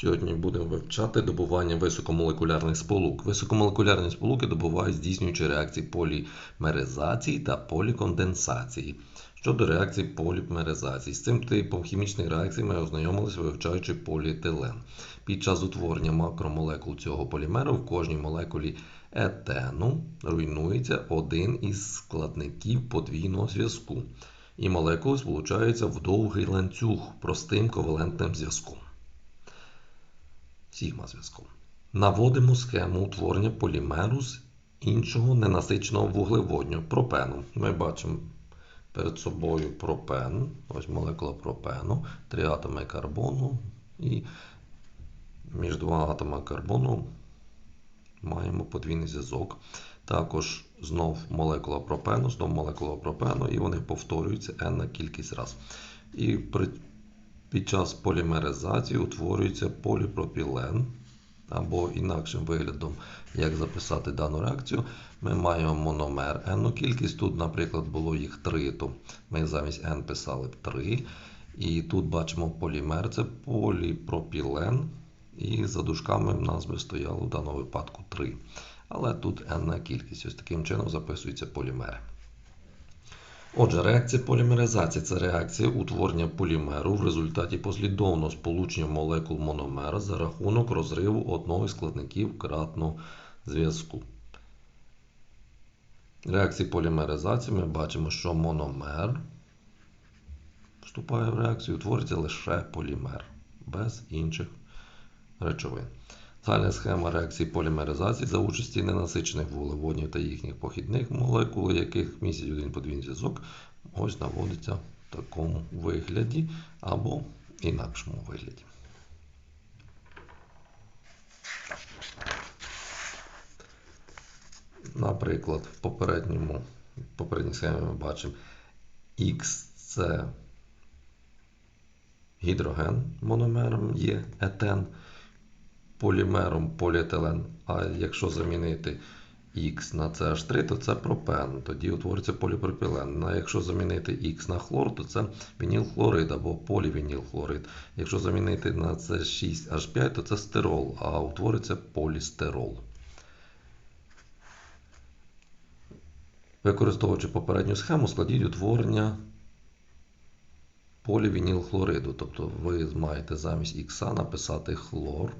Сьогодні будемо вивчати добування високомолекулярних сполук. Високомолекулярні сполуки добувають здійснюючи реакції полімеризації та поліконденсації. Щодо реакцій полімеризації, з цим типом хімічних реакцій ми ознайомилися, вивчаючи поліетилен. Під час утворення макромолекул цього полімеру в кожній молекулі етену руйнується один із складників подвійного зв'язку, і молекули сполучаються в довгий ланцюг простим ковалентним зв'язком. Сігма зв'язком. Наводимо схему утворення полімеру з іншого ненасиченого вуглеводню пропену. Ми бачимо перед собою пропен, ось молекула пропену, три атоми карбону, і між двома атомами карбону маємо подвійний зв'язок. Також знов молекула пропену, знов молекула пропену, і вони повторюються n на кількість раз. І при, під час полімеризації утворюється поліпропілен, або інакшим виглядом, як записати дану реакцію, ми маємо мономер n кількість. Тут, наприклад, було їх 3, то ми замість n писали б 3. І тут бачимо полімер, це поліпропілен. І за дужками в нас би стояло в даному випадку 3. Але тут n кількість. Ось таким чином записуються полімери. Отже, реакція полімеризації це реакція утворення полімеру в результаті послідовного сполучення молекул мономера за рахунок розриву одного із складників кратного зв'язку. Реакції полімеризації ми бачимо, що мономер вступає в реакцію, утворюється лише полімер без інших речовин. Загальна схема реакції полімеризації за участі ненасичених вуглеводнів та їхніх похідних молекул, яких містять один подвійний зв'язок, ось наводиться в такому вигляді або інакшому вигляді. Наприклад, в попередньому, в попередній схемі ми бачимо X це гідроген мономером є етен полімером поліетилен. А якщо замінити Х на CH3, то це пропен, тоді утвориться поліпропілен. А якщо замінити Х на хлор, то це вінілхлорид або полівінілхлорид. Якщо замінити на С6H5, то це стирол, а утвориться полістирол. Використовуючи попередню схему, складіть утворення полівінілхлориду. Тобто ви маєте замість Х написати хлор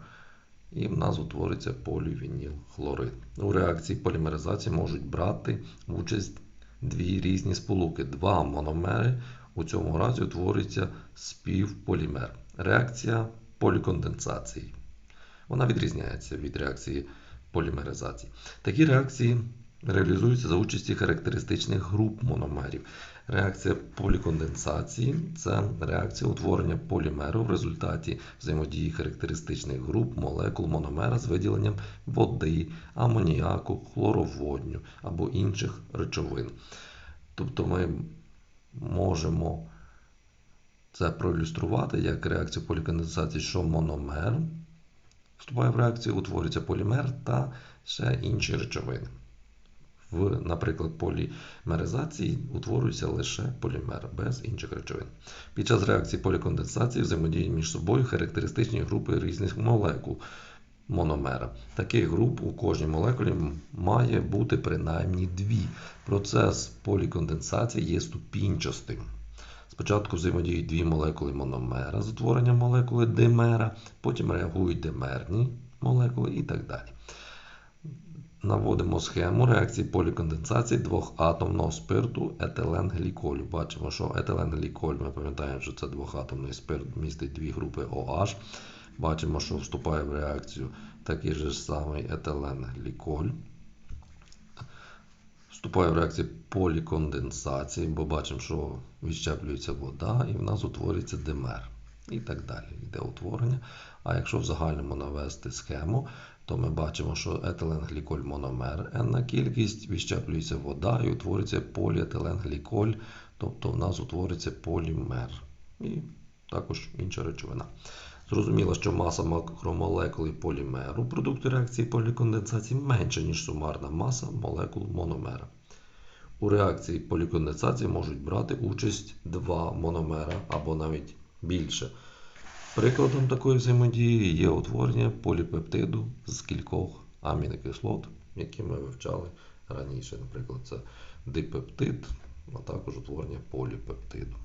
і в нас утвориться полівінілхлорид. У реакції полімеризації можуть брати участь дві різні сполуки. Два мономери. У цьому разі утворюється співполімер. Реакція поліконденсації. Вона відрізняється від реакції полімеризації. Такі реакції реалізуються за участі характеристичних груп мономерів. Реакція поліконденсації це реакція утворення полімеру в результаті взаємодії характеристичних груп молекул мономера з виділенням води, амоніаку, хлороводню або інших речовин. Тобто ми можемо це проілюструвати як реакцію поліконденсації, що мономер вступає в реакцію, утворюється полімер та ще інші речовини в, наприклад, полімеризації утворюється лише полімер без інших речовин. Під час реакції поліконденсації взаємодіють між собою характеристичні групи різних молекул мономера. Таких груп у кожній молекулі має бути принаймні дві. Процес поліконденсації є ступінчастим. Спочатку взаємодіють дві молекули мономера з утворенням молекули димера, потім реагують димерні молекули і так далі. Наводимо схему реакції поліконденсації двохатомного спирту етиленгліколю. Бачимо, що етиленгліколь, ми пам'ятаємо, що це двохатомний спирт, містить дві групи OH. Бачимо, що вступає в реакцію такий же самий етиленгліколь. Вступає в реакцію поліконденсації, бо бачимо, що відщеплюється вода, і в нас утворюється димер. І так далі йде утворення. А якщо в загальному навести схему, то ми бачимо, що етиленгліколь мономер n кількість, відщеплюється вода і утворюється поліетиленгліколь, тобто в нас утвориться полімер. І також інша речовина. Зрозуміло, що маса макромолекули полімеру продукту реакції поліконденсації менша, ніж сумарна маса молекул мономера. У реакції поліконденсації можуть брати участь два мономера або навіть більше. Прикладом такої взаємодії є утворення поліпептиду з кількох амінокислот, які ми вивчали раніше. Наприклад, це дипептид, а також утворення поліпептиду.